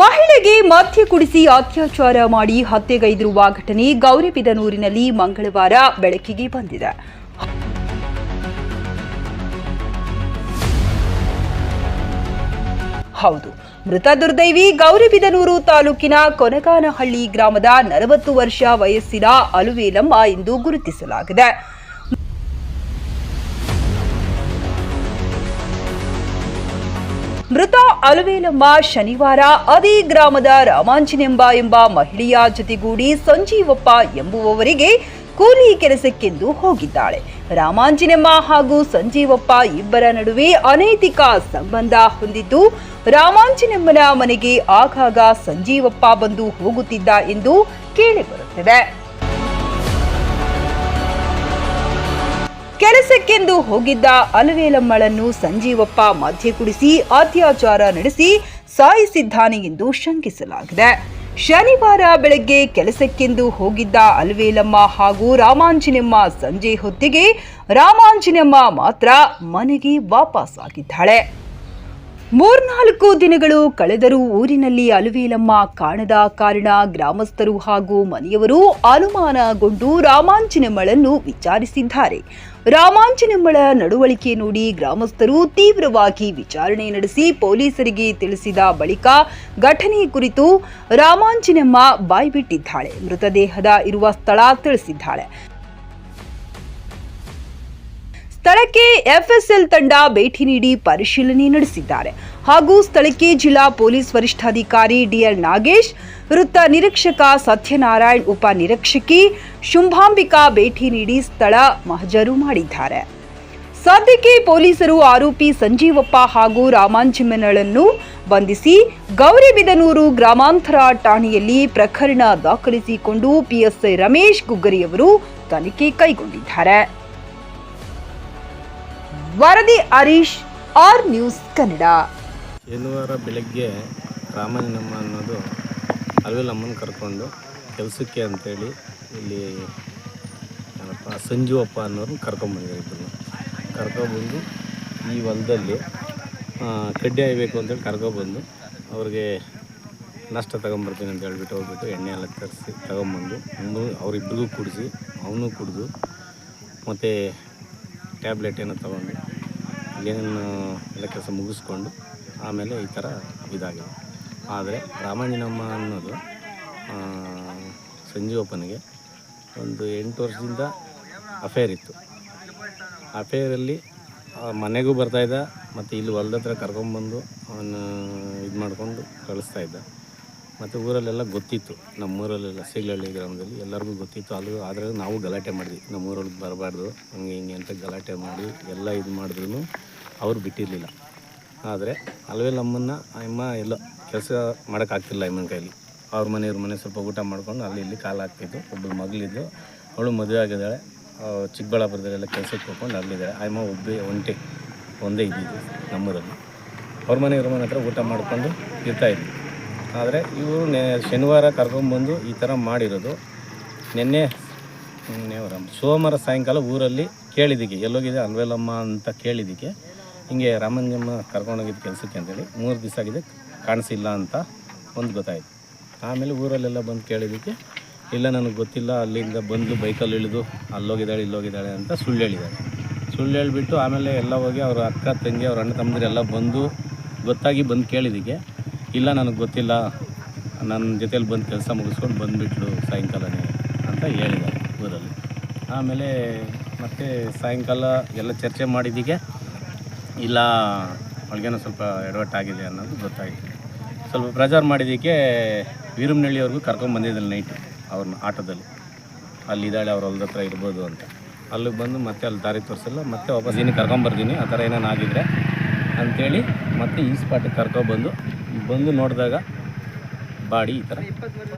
ಮಹಿಳೆಗೆ ಮದ್ಯ ಕುಡಿಸಿ ಅತ್ಯಾಚಾರ ಮಾಡಿ ಹತ್ಯೆಗೈದಿರುವ ಘಟನೆ ಗೌರಿಬಿದನೂರಿನಲ್ಲಿ ಮಂಗಳವಾರ ಬೆಳಕಿಗೆ ಬಂದಿದೆ. ಹೌದು, ಮೃತ ದುರ್ದೈವಿ ಗೌರಿಬಿದನೂರು ತಾಲೂಕಿನ ಕೊನಗಾನಹಳ್ಳಿ ಗ್ರಾಮದ ನಲವತ್ತು ವರ್ಷ ವಯಸ್ಸಿನ ಅಲುವೇಲಮ್ಮ ಎಂದು ಗುರುತಿಸಲಾಗಿದೆ. ಮೃತ ಅಲುವೇಲಮ್ಮ ಶನಿವಾರ ಅದೇ ಗ್ರಾಮದ ರಾಮಾಂಜನೆಂಬ ಎಂಬ ಮಹಿಳೆಯ ಜೊತೆಗೂಡಿ ಸಂಜೀವಪ್ಪ ಎಂಬುವವರಿಗೆ ಕೂಲಿ ಕೆಲಸಕ್ಕೆಂದು ಹೋಗಿದ್ದಾಳೆ. ರಾಮಾಂಜನೆಮ್ಮ ಹಾಗೂ ಸಂಜೀವಪ್ಪ ಇಬ್ಬರ ನಡುವೆ ಅನೈತಿಕ ಸಂಬಂಧ ಹೊಂದಿದ್ದು ರಾಮಾಂಜನೆಮ್ಮನ ಮನೆಗೆ ಆಗಾಗ ಸಂಜೀವಪ್ಪ ಬಂದು ಹೋಗುತ್ತಿದ್ದ ಎಂದು ಕೇಳಿಬರುತ್ತಿದೆ ಕೆಲಸಕ್ಕೆಂದು ಹೋಗಿದ್ದ ಅಲವೇಲಮ್ಮಳನ್ನು ಸಂಜೀವಪ್ಪ ಮಧ್ಯೆ ಕುಡಿಸಿ ಅತ್ಯಾಚಾರ ನಡೆಸಿ ಸಾಯಿಸಿದ್ದಾನೆ ಎಂದು ಶಂಕಿಸಲಾಗಿದೆ. ಶನಿವಾರ ಬೆಳಗ್ಗೆ ಕೆಲಸಕ್ಕೆಂದು ಹೋಗಿದ್ದ ಅಲ್ವೇಲಮ್ಮ ಹಾಗೂ ರಾಮಾಂಜನಮ್ಮ ಸಂಜೆ ಹೊತ್ತಿಗೆ ರಾಮಾಂಜನಮ್ಮ ಮಾತ್ರ ಮನೆಗೆ ವಾಪಸ್ಸಾಗಿದ್ದಾಳೆ ಮೂರ್ನಾಲ್ಕು ದಿನಗಳು ಕಳೆದರೂ ಊರಿನಲ್ಲಿ ಅಲುವೇಲಮ್ಮ ಕಾಣದ ಕಾರಣ ಗ್ರಾಮಸ್ಥರು ಹಾಗೂ ಮನೆಯವರು ಅನುಮಾನಗೊಂಡು ರಾಮಾಂಚನಮ್ಮಳನ್ನು ವಿಚಾರಿಸಿದ್ದಾರೆ. ರಾಮಾಂಚನಮ್ಮಳ ನಡವಳಿಕೆ ನೋಡಿ ಗ್ರಾಮಸ್ಥರು ತೀವ್ರವಾಗಿ ವಿಚಾರಣೆ ನಡೆಸಿ ಪೊಲೀಸರಿಗೆ ತಿಳಿಸಿದ ಬಳಿಕ ಘಟನೆ ಕುರಿತು ರಾಮಾಂಚನಮ್ಮ ಬಾಯ್ಬಿಟ್ಟಿದ್ದಾಳೆ. ಮೃತದೇಹದ ಇರುವ ಸ್ಥಳ ತಿಳಿಸಿದ್ದಾಳೆ. ಸ್ಥಳಕ್ಕೆ ಎಫ್ಎಸ್ಎಲ್ ತಂಡ ಭೇಟಿ ನೀಡಿ ಪರಿಶೀಲನೆ ನಡೆಸಿದ್ದಾರೆ. ಹಾಗೂ ಸ್ಥಳಕ್ಕೆ ಜಿಲ್ಲಾ ಪೊಲೀಸ್ ವರಿಷ್ಠಾಧಿಕಾರಿ ಡಿಎಲ್ ನಾಗೇಶ್, ವೃತ್ತ ನಿರೀಕ್ಷಕ ಸತ್ಯನಾರಾಯಣ್ ಉಪ ನಿರೀಕ್ಷಕಿ ಶುಂಭಾಂಬಿಕಾ ಭೇಟಿ ನೀಡಿ ಸ್ಥಳ ಮಹಜರು ಮಾಡಿದ್ದಾರೆ. ಸದ್ಯಕ್ಕೆ ಪೊಲೀಸರು ಆರೋಪಿ ಸಂಜೀವಪ್ಪ ಹಾಗೂ ರಾಮಾಂಜಮ್ಮನನ್ನು ಬಂಧಿಸಿ ಗೌರಿಬಿದನೂರು ಗ್ರಾಮಾಂತರ ಠಾಣೆಯಲ್ಲಿ ಪ್ರಕರಣ ದಾಖಲಿಸಿಕೊಂಡು ಪಿಎಸ್ಐ ರಮೇಶ್ ಗುಗ್ಗರಿಯವರು ತನಿಖೆ ಕೈಗೊಂಡಿದ್ದಾರೆ. ವರದಿ ಹರೀಶ್, ಆರ್ ನ್ಯೂಸ್ ಕನ್ನಡ. ಶನಿವಾರ ಬೆಳಗ್ಗೆ ರಾಮಣ್ಣಮ್ಮ ಅನ್ನೋದು ಅಲ್ವೆಲಮ್ಮನ ಕರ್ಕೊಂಡು ಕೆಲಸಕ್ಕೆ ಅಂತೇಳಿ ಇಲ್ಲಿ ಏನಪ್ಪ ಸಂಜೀವಪ್ಪ ಅನ್ನೋರು ಕರ್ಕೊಂಬಂದಿದ್ದಾರೆ ಇಬ್ಬರು ಕರ್ಕೊಬಂದು ಈ ಹೊಲದಲ್ಲಿ ಕಡ್ಡಿ ಹಾಯ್ಬೇಕು ಅಂತೇಳಿ ಕರ್ಕೊಬಂದು ಅವ್ರಿಗೆ ನಷ್ಟ ತಗೊಂಬರ್ತೀನಿ ಅಂತ ಹೇಳ್ಬಿಟ್ಟು ಹೋಗ್ಬಿಟ್ಟು ಎಣ್ಣೆ ಎಲ್ಲ ತರಿಸಿ ತಗೊಂಬಂದು ಅವನು ಅವರಿಬ್ಬರಿಗೂ ಕುಡಿಸಿ ಅವನು ಕುಡಿದು, ಮತ್ತು ಟ್ಯಾಬ್ಲೆಟ್ ಏನೋ ತೊಗೊಂಡು ಏನೇನು ಎಲ್ಲ ಕೆಲಸ ಮುಗಿಸ್ಕೊಂಡು ಆಮೇಲೆ ಈ ಥರ ಇದಾಗಿದೆ. ಆದರೆ ರಾಮಾಯಣಮ್ಮ ಅನ್ನೋದು ಸಂಜೀವಪ್ಪನಿಗೆ ಒಂದು ಎಂಟು ವರ್ಷದಿಂದ ಅಫೇರ್ ಇತ್ತು. ಅಫೇರಲ್ಲಿ ಮನೆಗೂ ಬರ್ತಾಯಿದ್ದ ಮತ್ತು ಇಲ್ಲಿ ಹೊಲ್ದ ಹತ್ರ ಕರ್ಕೊಂಬಂದು ಅವನು ಇದು ಮಾಡಿಕೊಂಡು ಕಳಿಸ್ತಾ ಇದ್ದ. ಮತ್ತು ಊರಲ್ಲೆಲ್ಲ ಗೊತ್ತಿತ್ತು. ನಮ್ಮೂರಲ್ಲೆಲ್ಲ ಸೀಗ್ಲಹಳ್ಳಿ ಗ್ರಾಮದಲ್ಲಿ ಎಲ್ಲರಿಗೂ ಗೊತ್ತಿತ್ತು. ಅದು ಆದರೆ ನಾವು ಗಲಾಟೆ ಮಾಡಿದ್ವಿ. ನಮ್ಮೂರಲ್ಲಿ ಬರಬಾರ್ದು, ಹಂಗೆ ಹಿಂಗೆ ಅಂತ ಗಲಾಟೆ ಮಾಡಿ ಎಲ್ಲ ಇದು ಮಾಡಿದ್ರು ಅವ್ರು ಬಿಟ್ಟಿರಲಿಲ್ಲ. ಆದರೆ ಅಲ್ಲವೇ ನಮ್ಮನ್ನು, ಅಮ್ಮ ಎಲ್ಲ ಕೆಲಸ ಮಾಡೋಕ್ಕಾಗ್ತಿಲ್ಲ ಅಮ್ಮನ ಕೈಲಿ. ಅವ್ರ ಮನೆ, ಇವ್ರ ಮನೆ ಸ್ವಲ್ಪ ಊಟ ಮಾಡ್ಕೊಂಡು ಅಲ್ಲಿ ಇಲ್ಲಿ ಕಾಲು ಹಾಕ್ತಿದ್ದು ಒಬ್ಬಳು ಮಗಳಿದ್ದು, ಅವಳು ಮದುವೆ ಆಗಿದ್ದಾಳೆ. ಚಿಕ್ಕಬಳ್ಳಾಪುರದಲ್ಲೆಲ್ಲ ಕೆಲಸಕ್ಕೆ ಹೋಗ್ಕೊಂಡು ಅಲ್ಲಿದ್ದಾಳೆ. ಅಮ್ಮ ಒಬ್ಬೇ ಒಂಟೆ, ಒಂದೇ ಇದ್ದಿದ್ದು ನಮ್ಮೂರಲ್ಲಿ. ಅವ್ರ ಮನೆ, ಇವ್ರ ಮನೆ ಹತ್ರ ಊಟ ಮಾಡಿಕೊಂಡು ಇರ್ತಾಯಿದ್ವಿ ಆದರೆ ಇವರು ನೆ ಶನಿವಾರ ಕರ್ಕೊಂಬಂದು ಈ ಥರ ಮಾಡಿರೋದು. ನಿನ್ನೆ ಸೋಮವಾರ ಸಾಯಂಕಾಲ ಊರಲ್ಲಿ ಕೇಳಿದ್ದಕ್ಕೆ ಎಲ್ಲೋಗಿದೆ ಅಲ್ವೇಲಮ್ಮ ಅಂತ ಕೇಳಿದ್ದಕ್ಕೆ ಹಿಂಗೆ ರಾಮಂಜಮ್ಮ ಕರ್ಕೊಂಡೋಗಿದ್ದ ಕೆಲಸಕ್ಕೆ ಅಂತೇಳಿ ಮೂರು ದಿವಸ ಆಗಿದೆ, ಕಾಣಿಸಿಲ್ಲ ಅಂತ ಒಂದು ಗೊತ್ತಾಯಿತು. ಆಮೇಲೆ ಊರಲ್ಲೆಲ್ಲ ಬಂದು ಕೇಳಿದ್ದಕ್ಕೆ ಇಲ್ಲ ನನಗೆ ಗೊತ್ತಿಲ್ಲ, ಅಲ್ಲಿಂದ ಬಂದು ಬೈಕಲ್ಲಿ ಇಳಿದು ಅಲ್ಲೋಗಿದ್ದಾಳೆ, ಇಲ್ಲೋಗಿದ್ದಾಳೆ ಅಂತ ಸುಳ್ಳು ಹೇಳಿದ್ದಾಳೆ ಸುಳ್ಳು ಹೇಳಿಬಿಟ್ಟು ಆಮೇಲೆ ಎಲ್ಲ ಹೋಗಿ ಅವ್ರ ಅಕ್ಕ, ತಂಗಿ, ಅವ್ರ ಅಣ್ಣ ತಮ್ಮದಿರೆಲ್ಲ ಬಂದು ಗೊತ್ತಾಗಿ ಬಂದು ಕೇಳಿದ್ದಕ್ಕೆ ಇಲ್ಲ, ನನಗೆ ಗೊತ್ತಿಲ್ಲ. ನನ್ನ ಜೊತೇಲಿ ಬಂದು ಕೆಲಸ ಮುಗಿಸ್ಕೊಂಡು ಬಂದುಬಿಟ್ಲು ಸಾಯಂಕಾಲನೇ ಅಂತ ಹೇಳಿದ್ದಾರೆ ಊರಲ್ಲಿ. ಆಮೇಲೆ ಮತ್ತೆ ಸಾಯಂಕಾಲ ಎಲ್ಲ ಚರ್ಚೆ ಮಾಡಿದ್ದಕ್ಕೆ ಇಲ್ಲ, ಅವಳಿಗೇನೋ ಸ್ವಲ್ಪ ಎಡವಟ್ಟಾಗಿದೆ ಅನ್ನೋದು ಗೊತ್ತಾಯಿತು. ಸ್ವಲ್ಪ ಪ್ರಚಾರ ಮಾಡಿದ್ದಕ್ಕೆ ವೀರಮ್ನಳ್ಳಿಯವ್ರಿಗೂ ಕರ್ಕೊಂಬಂದಿದ್ದಲ್ಲಿ ನೈಟು ಅವ್ರನ್ನ ಆಟೋದಲ್ಲಿ. ಅಲ್ಲಿದ್ದಾಳೆ ಅವ್ರ ಹೊಲ್ದ ಹತ್ರ ಇರ್ಬೋದು ಅಂತ. ಅಲ್ಲಿಗೆ ಬಂದು ಮತ್ತೆ ಅಲ್ಲಿ ದಾರಿ ತೋರಿಸಲ್ಲ, ಮತ್ತೆ ವಾಪಸ್ ಇನ್ನೂ ಕರ್ಕೊಂಬರ್ತೀನಿ ಆ ಥರ ಏನೇನು ಆಗಿದ್ರೆ ಅಂಥೇಳಿ ಮತ್ತೆ ಈ ಸ್ಪಾಟಿಗೆ ಕರ್ಕೊಬಂದು ಬಂದು ನೋಡಿದಾಗ ಬಾಡಿ ಈ ಥರ.